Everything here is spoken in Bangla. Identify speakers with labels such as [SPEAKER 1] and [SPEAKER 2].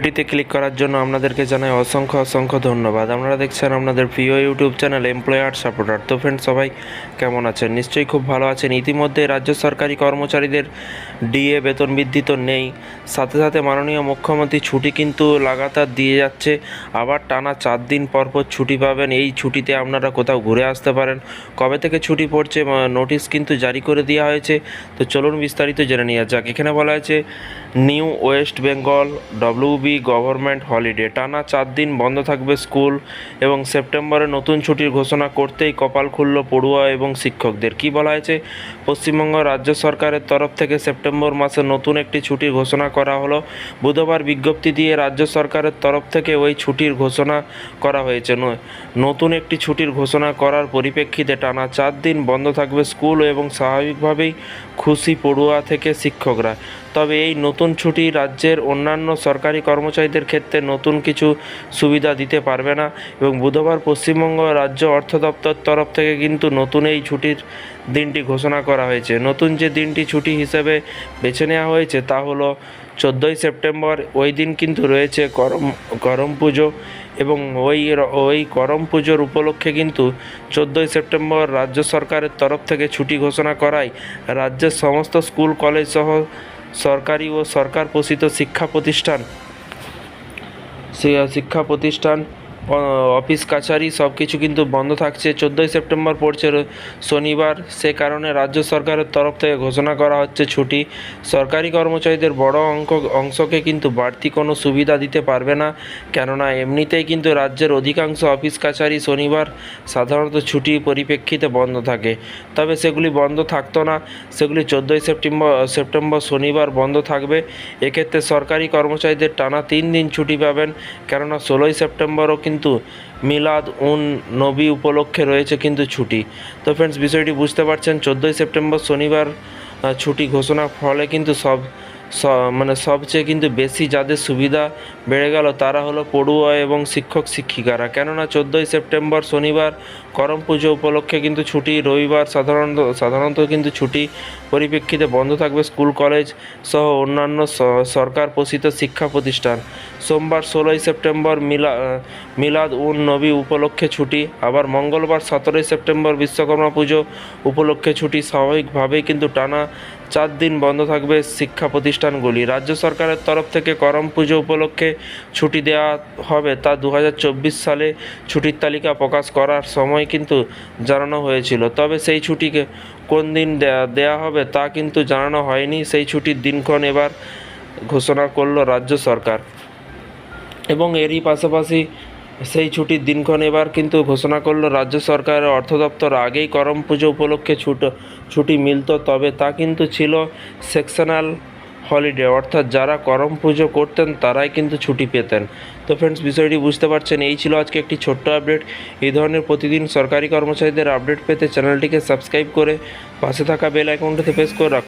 [SPEAKER 1] ভিডিওটিতে ক্লিক করার জন্য আপনাদেরকে জানাই অসংখ্য অসংখ্য ধন্যবাদ। আপনারা দেখছেন আপনাদের প্রিয় ইউটিউব চ্যানেল এমপ্লয়ার সাপোর্টার তো ফ্রেন্ড সবাই কেমন আছেন? নিশ্চয়ই খুব ভালো আছেন। ইতিমধ্যে রাজ্য সরকারি কর্মচারীদের ডিএ বেতন বৃদ্ধি তো নেই। সাথে সাথে মাননীয় মুখ্যমন্ত্রী ছুটি কিন্তু লাগাতার দিয়ে যাচ্ছে। আবার টানা চার দিন পর পর ছুটি পাবেন। এই ছুটিতে আপনারা কোথাও ঘুরে আসতে পারেন। কবে থেকে ছুটি পড়ছে নোটিশ কিন্তু জারি করে দেওয়া হয়েছে। তো চলুন বিস্তারিত জেনে নেওয়া যাক। এখানে বলা হয়েছে new West Bengal WB government holiday. টানা চার দিন বন্ধ থাকবে স্কুল এবং সেপ্টেম্বরে নতুন ছুটির ঘোষণা করতেই কপাল খুলল পড়ুয়া এবং শিক্ষকদের। কি বলা হয়েছে? পশ্চিমবঙ্গ রাজ্য সরকারের তরফ থেকে সেপ্টেম্বর মাসে নতুন একটি ছুটির ঘোষণা করা হলো। বুধবার বিজ্ঞপ্তি দিয়ে রাজ্য সরকারের তরফ থেকে ওই ছুটির ঘোষণা করা হয়েছে। নতুন একটি ছুটির ঘোষণা করার পরিপ্রেক্ষিতে টানা চার দিন বন্ধ থাকবে স্কুল এবং স্বাভাবিকভাবেই খুশি পড়ুয়া থেকে শিক্ষকরা। তবে এই নতুন ছুটি রাজ্যের অন্যান্য সরকারি কর্মচারীদের ক্ষেত্রে নতুন কিছু সুবিধা দিতে পারবে না এবং বুধবার পশ্চিমবঙ্গ রাজ্য অর্থ দপ্তর তরফ থেকে কিন্তু নতুন এই ছুটির দিনটি ঘোষণা করা হয়েছে। নতুন যে দিনটি ছুটি হিসেবে বেছে নেওয়া হয়েছে তা হলো চোদ্দোই সেপ্টেম্বর। ওই দিন কিন্তু রয়েছে করম করম পুজো এবং ওই ওই করম পুজোর উপলক্ষে কিন্তু চোদ্দোই সেপ্টেম্বর রাজ্য সরকারের তরফ থেকে ছুটি ঘোষণা করায় রাজ্যের সমস্ত স্কুল কলেজ সহ সরকারি ও সরকার পোষিত শিক্ষা প্রতিষ্ঠান শিক্ষা প্রতিষ্ঠান অফিস, কাছারি সব কিছু কিন্তু বন্ধ থাকছে। চোদ্দোই সেপ্টেম্বর পড়ছে শনিবার। সে কারণে রাজ্য সরকারের তরফ থেকে ঘোষণা করা হচ্ছে ছুটি। সরকারি কর্মচারীদের বড় অঙ্ক অংশকে কিন্তু বাড়তি কোনো সুবিধা দিতে পারবে না। কেননা, এমনিতেই কিন্তু রাজ্যের অধিকাংশ অফিস, কাছারি শনিবার সাধারণত ছুটি পরিপ্রেক্ষিতে বন্ধ থাকে। তবে সেগুলি বন্ধ থাকতো না। সেগুলি চোদ্দোই সেপ্টেম্বর সেপ্টেম্বর শনিবার বন্ধ থাকবে। এক্ষেত্রে সরকারি কর্মচারীদের টানা তিন দিন ছুটি পাবেন। কেননা, ষোলোই সেপ্টেম্বরও কিন্তু মিলাদ উন নবী উপলক্ষে রয়েছে কিন্তু ছুটি। তো ফ্রেন্ডস বিষয়টি বুঝতে পারছেন, চোদ্দোই সেপ্টেম্বর শনিবার ছুটি ঘোষণার ফলে কিন্তু সব মানে সবচেয়ে কিন্তু বেশি যাদের সুবিধা বেড়ে গেল তারা হলো পড়ুয়া এবং শিক্ষক শিক্ষিকারা। কেননা চোদ্দোই সেপ্টেম্বর শনিবার করম পুজো উপলক্ষে কিন্তু ছুটি, রবিবার সাধারণত সাধারণত কিন্তু ছুটি পরিপ্রেক্ষিতে বন্ধ থাকবে স্কুল, কলেজ সহ অন্যান্য সরকার পোষিত শিক্ষা প্রতিষ্ঠান। সোমবার ষোলোই সেপ্টেম্বর মিলা, মিলাদ উন নবী উপলক্ষে ছুটি, আবার মঙ্গলবার সতেরোই সেপ্টেম্বর বিশ্বকর্মা পুজো উপলক্ষে ছুটি। স্বাভাবিকভাবেই কিন্তু টানা চার দিন বন্ধ থাকবে শিক্ষা প্রতিষ্ঠানগুলি। রাজ্য সরকারের তরফ থেকে করম পুজো উপলক্ষে ছুটি দেওয়া হবে তা দু হাজার চব্বিশ সালে ছুটির তালিকা প্রকাশ করার সময় কিন্তু জানানো হয়েছিল। তবে সেই ছুটিকে কোন দিন দেয়া হবে তা কিন্তু জানানো হয়নি। সেই ছুটির দিনক্ষণ এবার ঘোষণা করল রাজ্য সরকার। এবং এরই পাশাপাশি সেই ছুটির দিনক্ষণ এবার কিন্তু ঘোষণা করল রাজ্য সরকারের অর্থ দপ্তর। আগেই করম পুজো উপলক্ষে ছুট ছুটি মিলতো, তবে তা কিন্তু ছিল সেকশনাল হলিডে। অর্থাৎ যারা করম পুজো করতেন, তারাই কিন্তু ছুটি পেতেন। তো ফ্রেন্ডস বিষয়টি বুঝতে পারছেন, এই ছিল আজকে একটি ছোট্ট আপডেট এই ধরনের প্রতিদিন সরকারি কর্মচারীদের আপডেট পেতে চ্যানেলটিকে সাবস্ক্রাইব করে পাশে থাকা বেল আইকনটিতে প্রেস করে রাখুন